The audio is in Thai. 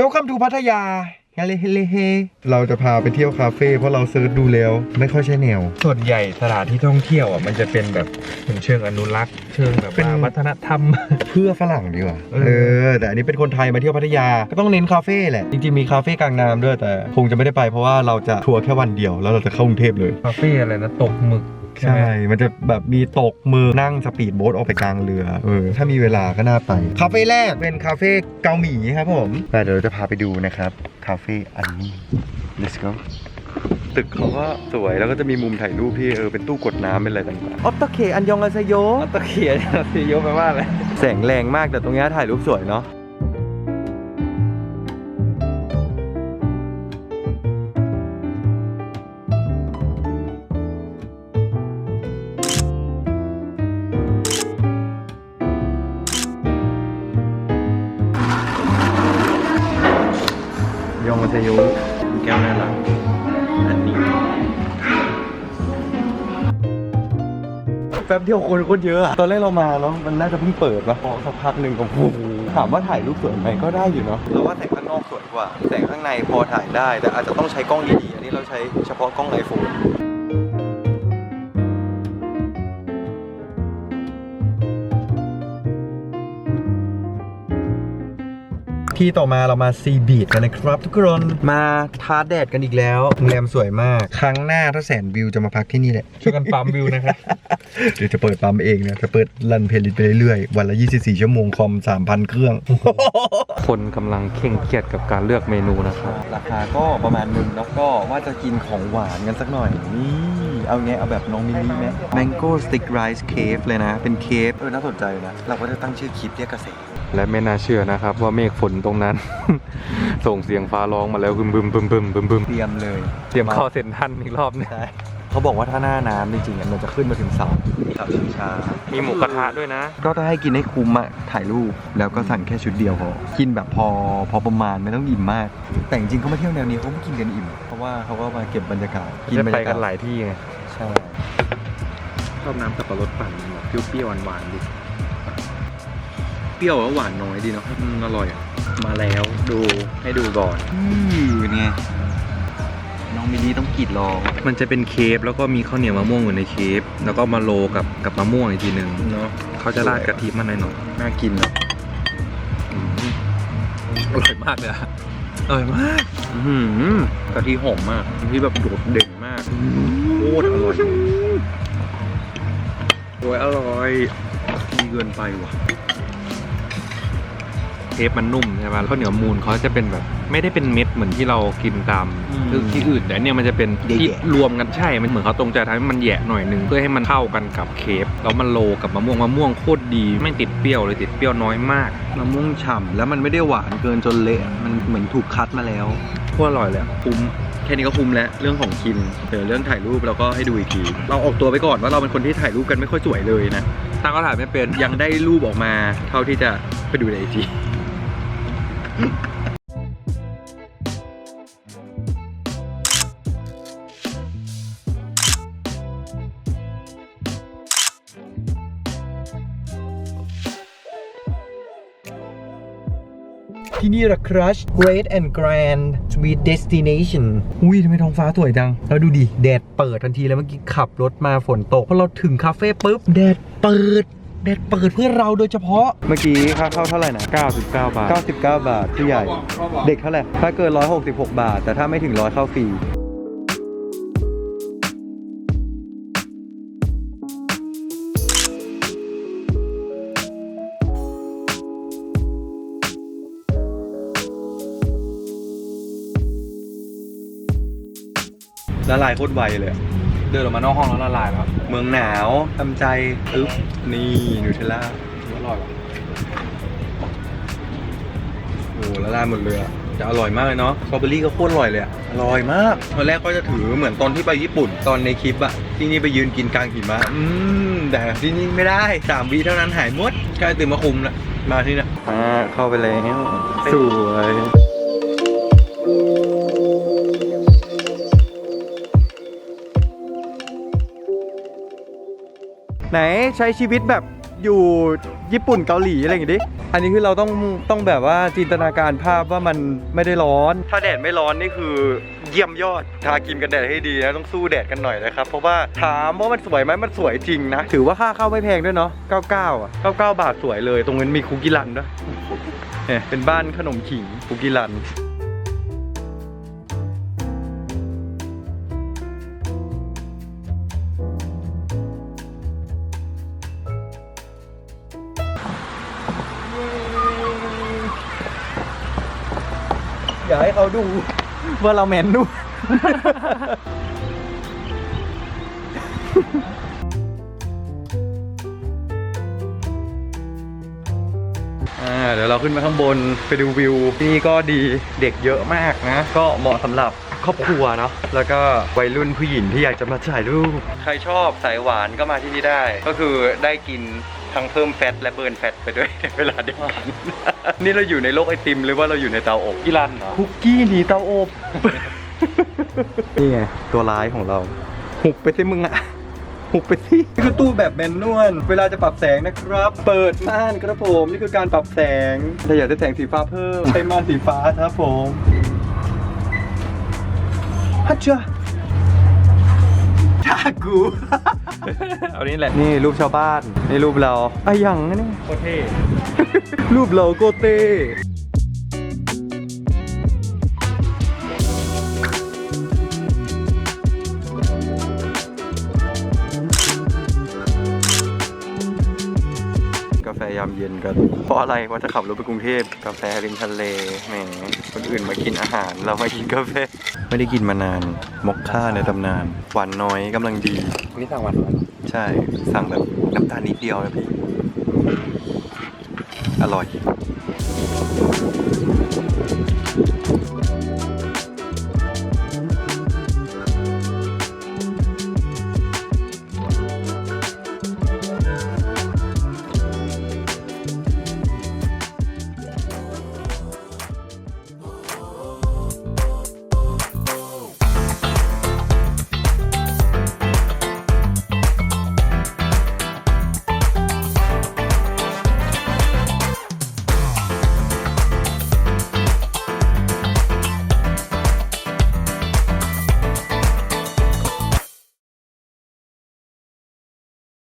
Welcome to พัทยาฮาเลเฮเลเฮเราจะพาไปเที่ยวคาเฟ่เพราะเราเซิร์ชดูแล้ว ไม่ค่อยใช่แนว ส่วนใหญ่สถานที่ท่องเที่ยวอะมันจะเป็นแบบเป็นเชิงอนุรักษ์ เชิงแบบเป็นว่าวัฒนธรรม เพื่อฝรั่งดีกว่าเออเออ แต่อันนี้เป็นคนไทยมาเที่ยวพัทยาก็ต้องเน้นคาเฟ่แหละ จริงๆมีคาเฟ่กลางน้ำด้วยแต่ คงจะไม่ได้ไปเพราะว่าเราจะทัวร์แค่วันเดียวแล้วเราจะเข้ากรุงเทพเลยคาเฟ่อะไรนะตกหมึก ใช่ มันจะแบบมีตกมือนั่งสปีดโบ๊ทออกไปกลางเรือ เออ ถ้ามีเวลาก็น่าไป คาเฟ่แรกเป็นคาเฟ่เกาหลีครับผมแต่เดี๋ยวเราจะพาไปดูนะครับ คาเฟ่อันนี้ let's go ตึกเขาก็สวยแล้วก็จะมีมุมถ่ายรูปที่เออเป็นตู้กดน้ำเป็นอะไรต่างๆออตเคอันยองอาซโย ตะเขียนซีโยแปลว่าอะไร แสงแรงมากแต่ตรงเนี้ยถ่ายรูปสวยเนาะ ยองมาเซยุแก้วน่ารักอันนี้แป๊บเดียวคนโคนเยอะอะตอนแรกเรามาเนาะมันน่าจะเพิ่งเปิดนะพอสักพักหนึ่งก็โอ้โหถามว่าถ่ายรูปสวยไหมก็ได้อยู่เนาะเราว่าแต่ข้างนอกสวยกว่าแต่ข้างในพอถ่ายได้ แต่อาจจะต้องใช้กล้องดีๆอันนี้เราใช้เฉพาะกล้องไอโฟน ที่ต่อมาเรามาซีบีดกันนะครับ ทุกคนมาทาแดดกันอีกแล้วโรงแรมสวยมาก ครั้งหน้าถ้าแสนวิวจะมาพักที่นี่แหละช่วยกันปั๊มวิวนะครับเดี๋ยวจะเปิดปั๊มเองนะจะเปิดรันเพลย์ลิสต์ไปเรื่อยๆวันละ24 ชั่วโมงคอม 3,000 เครื่อง คนกำลังเคร่งเครียดกับการเลือกเมนูนะครับราคาก็ประมาณหนึงแล้วก็ว่าจะกินของหวานกันสักหน่อยนี่เอาไงเอาแบบน้องมิลลี่ไหม Mango Stick Rice Cake เลยนะ เป็นเคฟเออน่าสนใจนะ เราก็จะตั้งชื่อคลิปเรียกกระแส และไม่น่าเชื่อนะครับ ว่าเมฆฝนตรงนั้น ส่งเสียงฟ้าร้องมาแล้วบึมบึมบึมบึมบึมบึมเตรียมเลยเตรียมเข้าเซ็นทรันอีกรอบหนึงใช่เขาบอกว่าถ้าหน้าน้ำจริงๆอะมันจะขึ้นมาถึงเสาเสาชิงช้ามีหมูกระทะด้วยนะ ก็ถ้าให้กินให้คุ้มอะถ่ายรูปแล้วก็สั่งแค่ชุดเดียวพอกินแบบพอพอประมาณไม่ต้องอิ่มมาก แต่จริงๆเขามาเที่ยวแนวนี้เขาไม่กินกันอิ่ม เพราะว่าเขาก็มาเก็บบรรยากาศกินบรไปรยากักาศนหลายที่ไงใช่ชอบน้ำสับปะรดปั่นแบบเปรี้ยวๆหวานๆดิเป รี้ยวแล้วหวานน้อยดีเนาะอืมอร่อยอะ มาแล้วดูให้ดูก่อนอือเนี่ยน้องมิลลี่ต้องกรีดรอมันจะเป็นเคฟแล้วก็มีข้าวเหนียวมะม่วงอยู่ในเคฟแล้วก็มาโรกับกับมะม่วงอีกทีหนึ่งเนาะเขาจะราดกะทิมันหน่อยน่ากินเนาะๆอืมอร่อยมากเลยอะอร่อยมากอื้อหือกะทิหอมมากกะทิแบบโดดเด่นมากโคตรอร่อยโอ้ยอร่อยดีเกินไปว่ะ เคฟมันนุ่มใช่ป่ะข้าวเหนียวมูนเขาจะเป็นแบบ ไม่ได้เป็นเม็ดเหมือนที่เรากินตามอืมคือที่อื่นแต่เนี่ยมันจะเป็นแยะๆที่รวมกันใช่ มันเหมือนเขาตรงใจทำให้มันแหยะหน่อยหนึ่งเพื่อให้มันเข้ากันกับเคฟแล้วมันโรกับมะม่วงมะม่วงโคตรดี ไม่ติดเปรี้ยวเลยติดเปรี้ยวน้อยมากมะม่วงฉ่ำแล้วมันไม่ได้หวานเกินจนเละมันเหมือนถูกคัดมาแล้วโคตรอร่อยเลยอะคุ้มแค่นี้ก็คุ้มแล้วเรื่องของกินเดี๋ยวเรื่องถ่ายรูปเราก็ให้ดูอีกที เราออกตัวไปก่อนว่าเราเป็นคนที่ถ่ายรูปกันไม่ค่อยสวยเลยนะตั้งก็ถ่ายไม่เป็นยังได้รูปออกมาเท่าที่จะไปดูในไอจี ที่นี่ละ Crush Great and Grand Sweet Destination อุ้ยทำไมท้องฟ้าสวยจัง แล้วดูดิ แดดเปิดทันทีแล้วเมื่อกี้ขับรถมาฝนตก พอเราถึงคาเฟ่ปุ๊บ แดดเปิด แดดเปิดเพื่อเราโดยเฉพาะ เมื่อกี้ค่าเข้าเท่าไหร่นะ 99 บาท 99 บาทผู้ใหญ่ เด็กเท่าไหร่ ถ้าเกิน 166 บาท แต่ถ้าไม่ถึง100เข้าฟรีละลายโคตรไวเลยอะ เดินออกมานอกห้องแล้วละลายแล้วเมืองหนาวทำใจอึ๊บนี่นูเทลล่าอร่อยโอ้ละลายหมดเลยอะจะอร่อยมากเลยเนาะสตรอเบอรี่ก็โคตรอร่อยเลยอะอร่อยมากตอนแรกก็จะถือเหมือนตอนที่ไปญี่ปุ่น ตอนในคลิปอะที่นี่ไปยืนกินกลางหิมะอืมแต่ที่นี่ไม่ได้สามวีเท่านั้นหายหมดใกล้ตื่นมาคุมละมาที่นี่อ่าเข้าไปแล้วสวย ไหนใช้ชีวิตแบบอยู่ญี่ปุ่นเกาหลีอะไรอย่างงี้ดิอันนี้คือเราต้องต้องแบบว่าจินตนาการภาพว่ามันไม่ได้ร้อน ถ้าแดดไม่ร้อนนี่คือเยี่ยมยอด ทาครีมกันแดดให้ดีนะต้องสู้แดดกันหน่อยนะครับ เพราะว่าถามว่ามันสวยไหมมันสวยจริงนะ ถือว่าค่าเข้าไม่แพงด้วยเนาะ 99 อะ 99 บาทสวยเลย ตรงนั้นมีคุกกี้รันด้วยเนี่ยเป็นบ้านขนมขิงคุกกี้รัน อยากให้เขาดูว่าเราแมนดูอ่าเดี๋ยวเราขึ้นไปข้างบนไปดูวิวที่นี่ก็ดีเด็กเยอะมากนะ ก็เหมาะสำหรับครอบครัวเนาะแล้วก็วัยรุ่นผู้หญิงที่อยากจะมาถ่ายรูป ใครชอบสายหวานก็มาที่นี่ได้ ก็คือได้กิน ทั้งเพิ่มแฟตและเบิร์นแฟตไปด้วยในเวลาเดียวกัน นี่เราอยู่ในโลกไอติมหรือว่าเราอยู่ในเตาอบกีรันเหรอคุกกี้หนีเตาอบ นี่ไงตัวร้ายของเรา หุบไปสิมึงอะหุบไปสินี่คือตู้แบบแมนนวลเวลาจะปรับแสงนะครับ เปิดม่านครับผมนี่คือการปรับแสงถ้าอยากได้แสงสีฟ้าเพิ่มใช้ม่านสีฟ้าครับผมฮัจจ้าท่า กู เอานี้แหละ นี่รูปชาวบ้าน นี่รูปเราไอะยังนะนี่โคตรเท่ รูปเราโกเต้ แฟยามเย็นกัน เพราะอะไรว่าจะขับรถไปกรุงเทพกาแฟริมทะเลแหมคนอื่นมากินอาหาร เรามากินกาแฟ ไม่ได้กินมานานมอคค่าในตำนาน หวานน้อยกำลังดีนี่สั่งวันวันใช่ สั่งแบบน้ำตาลนิดเดียวนะพี่ อร่อย